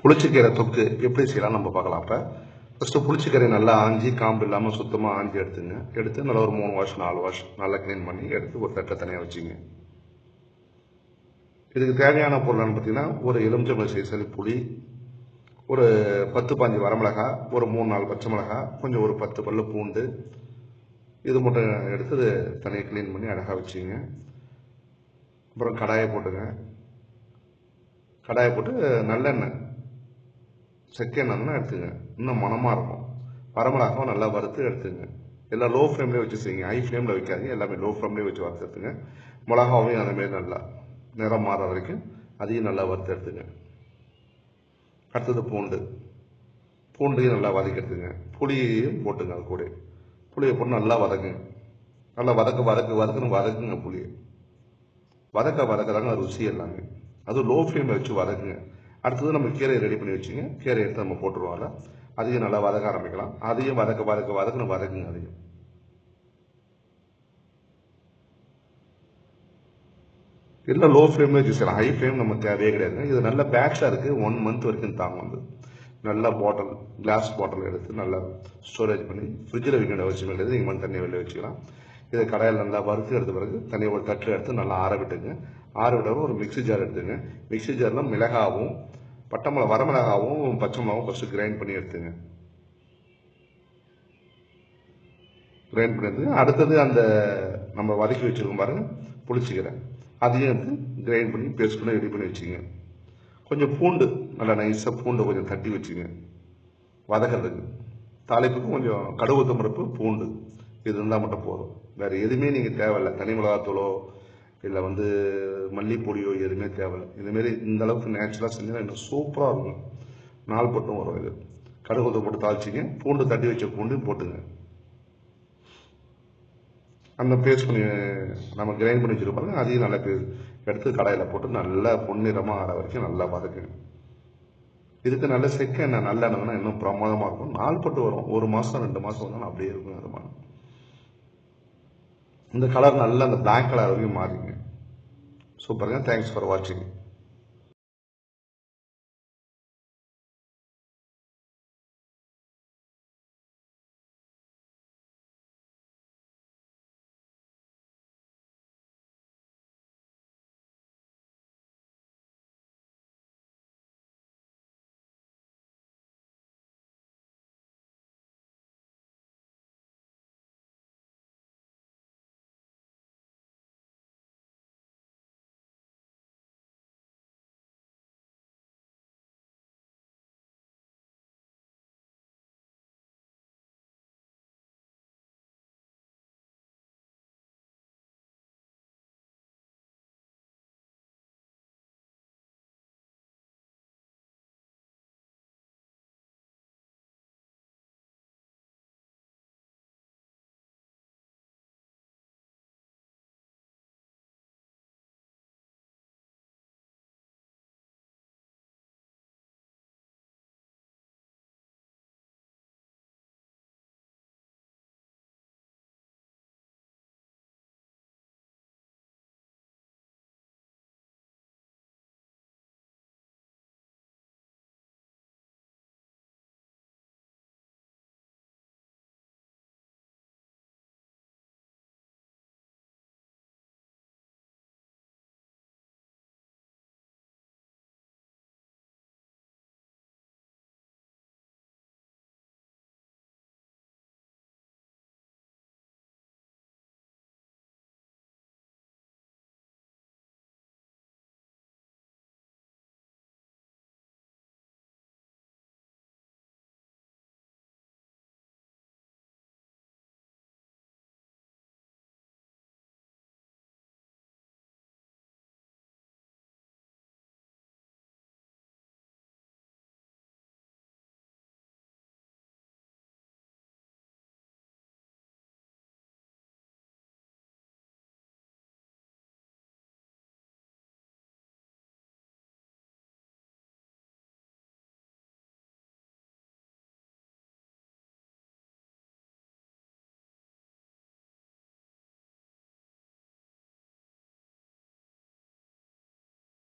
புளிச்சக்கீரை தொக்கு எப்படி செய்யலாம் நம்ம பார்க்கலாம். அப்போ ஃபஸ்ட்டு புளிச்சக்கீரை நல்லா ஆஞ்சி காம்பு இல்லாமல் சுத்தமாக ஆஞ்சி எடுத்துங்க. எடுத்து நல்லா ஒரு மூணு வாஷ் நாலு வாஷ் நல்லா க்ளீன் பண்ணி எடுத்து ஒரு தட்டை தனியாக வச்சுங்க. இதுக்கு தேவையான பொருள்னு பார்த்தீங்கன்னா ஒரு எலுமிச்சம்பழம் சைஸல் புளி ஒரு பத்து பாஞ்சு வரமிளகா ஒரு மூணு நாலு பச்சை மிளகா கொஞ்சம் ஒரு பத்து பல்லு பூண்டு. இது மட்டும் எடுத்து தனியாக க்ளீன் பண்ணி அழகாக வச்சுங்க. அப்புறம் கடாயை போட்டுங்க. கடாயை போட்டு நல்லெண்ணெய் செகண்ட் செக்கெண்ணெய்னா எடுத்துங்க. இன்னும் மணமாக இருக்கும். வரமிளகாவும் நல்லா வறுத்து எடுத்துங்க. எல்லாம் லோ ஃப்ளேம்லேயே வச்சு செய்யுங்க. ஹை ஃப்ளேமில் வைக்காதீங்க. எல்லாமே லோ ஃப்ளேம்லேயே வச்சு வறுத்து எடுத்துங்க. மிளகாவையும் அதேமாரி நல்லா நிறம் மாற வரைக்கும் அதையும் நல்லா வறுத்து எடுத்துங்க. அடுத்தது பூண்டு. பூண்டையும் நல்லா வதக்கிடுதுங்க புளியையும் போட்டுங்க அது கூட. புளியை போட்டு நல்லா வதக்குங்க. நல்லா வதக்க வதக்க வதக்குன்னு வதக்குங்க புளியை. வதக்க வதக்க தாங்க ருசி எல்லாமே அதுவும் லோ ஃப்ளேமில் வச்சு வதக்குங்க. அடுத்தது நம்ம கீரையை ரெடி பண்ணி வச்சுங்க. கீரை எடுத்து நம்ம போட்டுருவாங்க அதையும் நல்லா வதக்க ஆரம்பிக்கலாம். அதையும் வதக்க வதக்க வதக்குன்னு வதக்குங்க அதையும். எல்லாம் லோ ஃப்ளேம்லேயே ஜூஸ் செய்யலாம் ஹை ஃப்ளேம் நம்ம தேவையே கிடையாதுங்க. இது நல்ல பேட்சாக இருக்குது ஒன் மந்த் வரைக்கும் தாங்க வந்து நல்ல பாட்டில் கிளாஸ் பாட்டில் எடுத்து நல்லா ஸ்டோரேஜ் பண்ணி ஃப்ரிட்ஜில் வைக்க வச்சு வேண்டியது நீங்கள் மண் தண்ணியை வெளியே வச்சுக்கலாம். இதை கடையில் நல்லா வறுத்து எடுத்த பிறகு தண்ணியை ஒரு தட்டில் எடுத்து நல்லா ஆற விட்டுங்க. ஆற விட்டவங்க ஒரு மிக்ஸி ஜார் எடுத்துங்க. மிக்ஸி ஜாரில் மிளகாவும் பட்டை மிளகா வரமிளகாவும் பச்சை மிளகாவும் ஃபஸ்ட்டு கிரைண்ட் பண்ணி எடுத்துங்க. கிரைண்ட் பண்ணி எடுத்துங்க. அடுத்தது அந்த நம்ம வதக்கி வச்சுருக்கோம் பாருங்க புளிச்சிக்கீரை. அதையும் எடுத்து கிரைண்ட் பண்ணி பேஸ்ட் பண்ணி ரெடி பண்ணி வச்சுங்க. கொஞ்சம் பூண்டு நல்லா நைஸாக பூண்டை கொஞ்சம் தட்டி வச்சுங்க. வதக்கிறதுக்கு. தாளிப்புக்கு கொஞ்சம் கடுகு பருப்பு பூண்டு. இது இருந்தால் மட்டும் போதும். வேறு எதுவுமே நீங்கள் தேவையில்லை. தனி மிளகாத்தூளோ இல்லை வந்து மல்லிப்பொடியோ எதுவுமே தேவையில்லை. இதுமாரி இந்த அளவுக்கு நேச்சுரலாக செஞ்சால் இன்னும் சூப்பராக இருக்கும். நாள் பட்டும் வரும் இது. கடுகு போட்டு தாளிச்சிங்க. பூண்டு தட்டி வச்ச பூண்டும் போட்டுங்க. அந்த பேஸ்ட் பண்ணி நம்ம கிரைண்ட் பண்ணி வச்சுருப்பாங்க அதையும் நல்லா பே எடுத்து கடாயில் போட்டு நல்லா பொன்னிறமாக ஆற வரைக்கும் நல்லா வதக்குங்க. இதுக்கு நல்ல செக்கு என்ன நல்ல எண்ணெய்னா இன்னும் பிரமாதமாக இருக்கும். நாள் பட்டு வரும். ஒரு மாதம் ரெண்டு மாதம் வந்தாலும் அப்படியே இருக்கும். அது மாதிரி. இந்த கலர் நல்லா அந்த பிளாக் கலர் வரைக்கும் மாறிங்க சூப்பருங்க. தேங்க்ஸ் ஃபார் வாட்சிங்